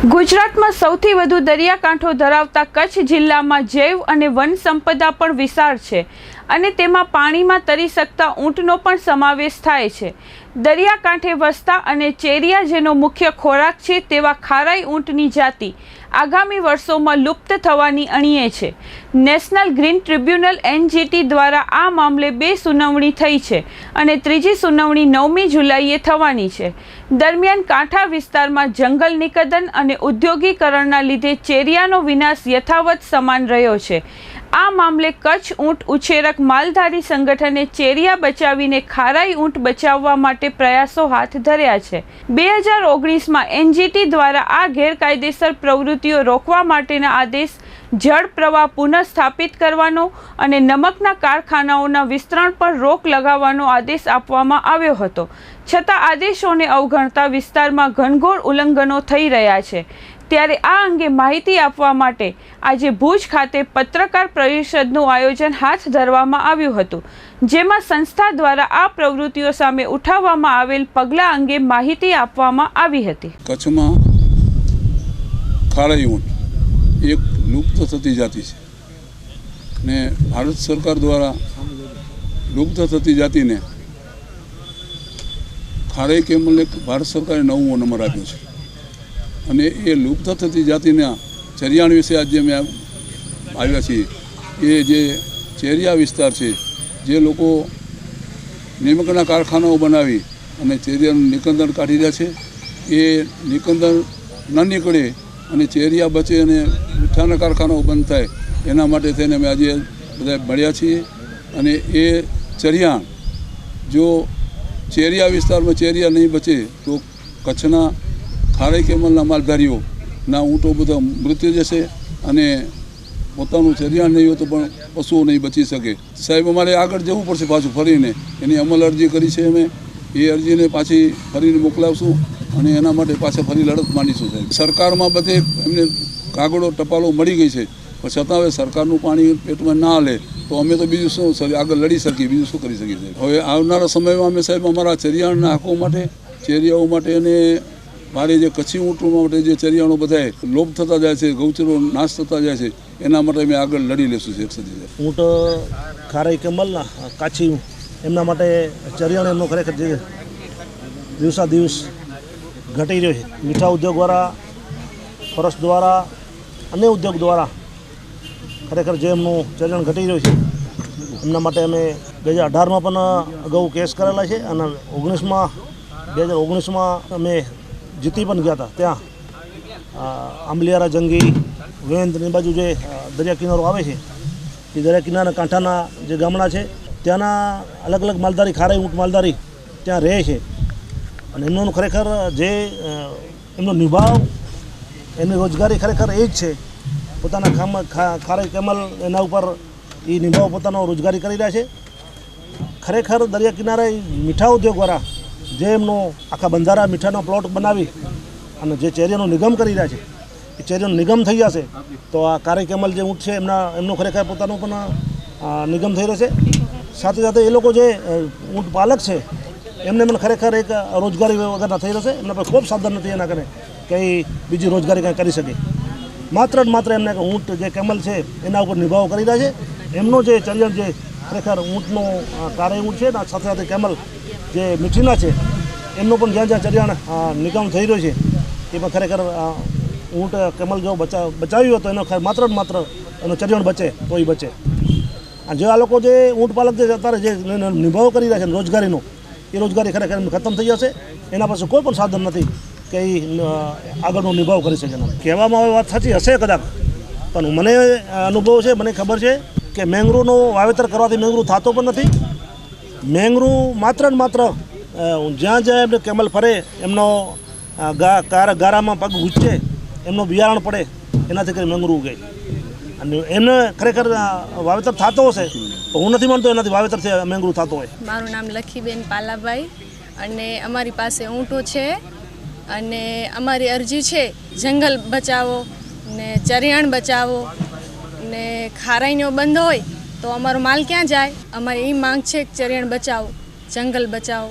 ગુજરાતમાં સૌથી વધુ દરિયાકાંઠો ધરાવતા કચ્છ જિલ્લામાં જૈવ અને વન સંપદા પણ વિશાળ છે અને તેમાં પાણીમાં તરી શકતા ઊંટનો પણ સમાવેશ થાય છે. દરિયાકાંઠે વસતા અને ચેરિયા જેનો મુખ્ય ખોરાક છે તેવા ખારાઈ ઊંટની જાતિ આગામી વર્ષોમાં લુપ્ત થવાની અણીએ છે. નેશનલ ગ્રીન ટ્રિબ્યુનલ એનજીટી દ્વારા આ મામલે બે સુનાવણી થઈ છે અને ત્રીજી સુનાવણી નવમી જુલાઈએ થવાની છે. દરમિયાન કાંઠા વિસ્તારમાં જંગલ નિકંદન અને ઉદ્યોગીકરણના લીધે ચેરિયાનો વિનાશ યથાવત સમાન રહ્યો છે. આ મામલે કચ્છ ઊંટ ઉછેરક માલધારી સંગઠને ચેરિયા બચાવીને ખારાઈ ઊંટ બચાવવા માટે પ્રયાસો હાથ ધર્યા છે. બે હજાર ઓગણીસમાં એનજીટી દ્વારા આ ગેરકાયદેસર પ્રવૃત્તિઓ રોકવા માટેના આદેશ જળ પ્રવાહ પુનઃસ્થાપિત કરવાનો અને નમકના કારખાનાઓના વિસ્તરણ પર રોક લગાવવાનો આદેશ આપવામાં આવ્યો હતો. છતાં આદેશોને અવગણતા વિસ્તારમાં ઘનઘોર ઉલ્લંઘનો થઈ રહ્યા છે. ત્યારે આ અંગે માહિતી આપવા માટે આજે ભુજ ખાતે પત્રકાર પરિષદનું આયોજન હાથ ધરવામાં આવ્યું હતું. જેમાં સંસ્થા દ્વારા આ પ્રવૃત્તિઓ સામે ઉઠાવવામાં આવેલ પગલાં અંગે માહિતી આપવામાં આવી હતી. કચ્છમાં એક લુપ્ત થતી જાતિ છે. ને ભારત સરકાર દ્વારા લુપ્ત થતી જાતિને ખારાઈ કેમલને ભારત સરકારે નવમો નંબર આપ્યો છે. અને એ લુપ્ત થતી જાતિના ચરિયાણ વિશે આજે અમે આવ્યા છીએ. એ જે ચેરિયા વિસ્તાર છે, જે લોકો નિમકના કારખાનાઓ બનાવી અને ચેરિયાનું નિકંદન કાઢી રહ્યા છે, એ નિકંદન ન નીકળે અને ચેરિયા બચે અને મીઠાના કારખાનાઓ બંધ થાય, એના માટે થઈને અમે આજે બધા મળ્યા છીએ. અને એ ચરિયાણ, જો ચેરિયા વિસ્તારમાં ચેરિયા નહીં બચે, તો કચ્છના ખારે કેમલના માલધારીઓના ઊંટો બધા મૃત્યુ જશે અને પોતાનું ચરિયાણ નહીં હોય તો પણ પશુઓ નહીં બચી શકે. સાહેબ, અમારે આગળ જવું પડશે પાછું ફરીને. એની અમલ અરજી કરી છે અમે. એ અરજીને પાછી ફરીને મોકલાવશું. અને એના માટે પાછા ફરી લડત માંડીશું સાહેબ. સરકારમાં બધે એમને કાગળો, ટપાલો મળી ગઈ છે. પણ છતાં હવે સરકારનું પાણી પેટમાં ના હાલે તો અમે તો બીજું શું સાહેબ આગળ લડી શકીએ, બીજું શું કરી શકીએ સાહેબ? હવે આવનારા સમયમાં અમે સાહેબ અમારા ચરિયાણના હકો માટે, ચેરિયાઓ માટે અને મારે જે કચ્છી ઊંટો માટે જે ચરિયાણો બધાય લોપ થતા જાય છે, ગૌચરો નાશ થતા જાય છે, એના માટે અમે આગળ લડી લેશું છે ઊંટ ખારાઈ કમલના કાચી, એમના માટે ચરિયાણ એમનો ખરેખર જે દિવસા દિવસ ઘટી રહ્યો છે. મીઠા ઉદ્યોગ દ્વારા ફોરેસ્ટ દ્વારા અન્ય ઉદ્યોગ દ્વારા ખરેખર જે એમનું ચલણ ઘટી રહ્યું છે, એમના માટે અમે બે હજાર અઢારમાં પણ અગાઉ કેસ કરેલા છે અને ઓગણીસમાં, બે હજાર ઓગણીસમાં અમે જીતી પણ ગયા હતા. ત્યાં આંબલિયારા જંગી વેંદની બાજુ જે દરિયા કિનારો આવે છે, એ દરિયા કિનારા કાંઠાના જે ગામડા છે, ત્યાંના અલગ અલગ માલધારી, ખારાઈ ઊંટ માલધારી ત્યાં રહે છે. અને એમનો ખરેખર જે એમનો નિભાવ, એમની રોજગારી ખરેખર એ જ છે. પોતાના ખામ ખારે કેમલ એના ઉપર એ નિભાવ પોતાનો રોજગારી કરી રહ્યા છે. ખરેખર દરિયા કિનારે મીઠા ઉદ્યોગવાળા જે એમનો આખા બંધારા મીઠાનો પ્લોટ બનાવી અને જે ચેરીનો નિગમ કરી રહ્યા છે, એ ચેરીનો નિગમ થઈ જશે, તો આ કારી કેમલ જે ઊંટ છે એમના, એમનો ખરેખર પોતાનો પણ નિગમ થઈ રહેશે સાથે સાથે એ લોકો જે ઊંટ પાલક છે એમને મને ખરેખર એક રોજગારી વગરના થઈ રહેશે. એમના પર ખૂબ સાધન નથી એના કરે કંઈ બીજી રોજગારી કાંઈ કરી શકે. માત્ર ને માત્ર એમને ઊંટ જે કેમલ છે, એના ઉપર નિભાવ કરી રહ્યા છે. એમનો જે ચરિયર જે ખરેખર ઊંટનો કાર્ય ઊંટ છે સાથે સાથે કેમલ જે મીઠીના છે, એમનો પણ જ્યાં જ્યાં ચરિયાણ નિગમ થઈ રહ્યો છે એ પણ ખરેખર ઊંટ કેમલ જો બચા, બચાવ્યું હોય તો એનો માત્ર માત્ર એનો ચરિયાણ બચે તો એ બચે જે આ લોકો જે ઊંટ પાલક જે અત્યારે જે નિભાવ કરી રહ્યા છે રોજગારીનો એ રોજગારી ખરેખર ખતમ થઈ જશે. એના પાસે કોઈ પણ સાધન નથી કે એ આગળનો નિભાવ કરી શકે કહેવામાં આવે વાત સાચી હશે કદાચ. પણ મને અનુભવ છે, મને ખબર છે કે મેંગ્રુનું વાવેતર કરવાથી મેંગ્રુ થતો પણ નથી. મેંગ્રુ માત્ર ને માત્ર જ્યાં જ્યાં એમને કેમલ ફરે, એમનો ગારામાં પગ ગુજે એમનો બિયારણ પડે, એનાથી કરી મેંગ્રુ ઉગે. અને એમને ખરેખર વાવેતર થતો હશે હું નથી માનતો એનાથી વાવેતર છે મેંગરું થતો હોય. મારું નામ લખીબેન પાલાભાઈ અને અમારી પાસે ઊંટો છે અને અમારી અરજી છે, જંગલ બચાવો ને ચરિયાણ બચાવો ને ખારાઈનો બંધ હોય તો અમારો માલ ક્યાં જાય? અમારી એ માંગ છે કે ચરિયાણ બચાવો, જંગલ બચાવો.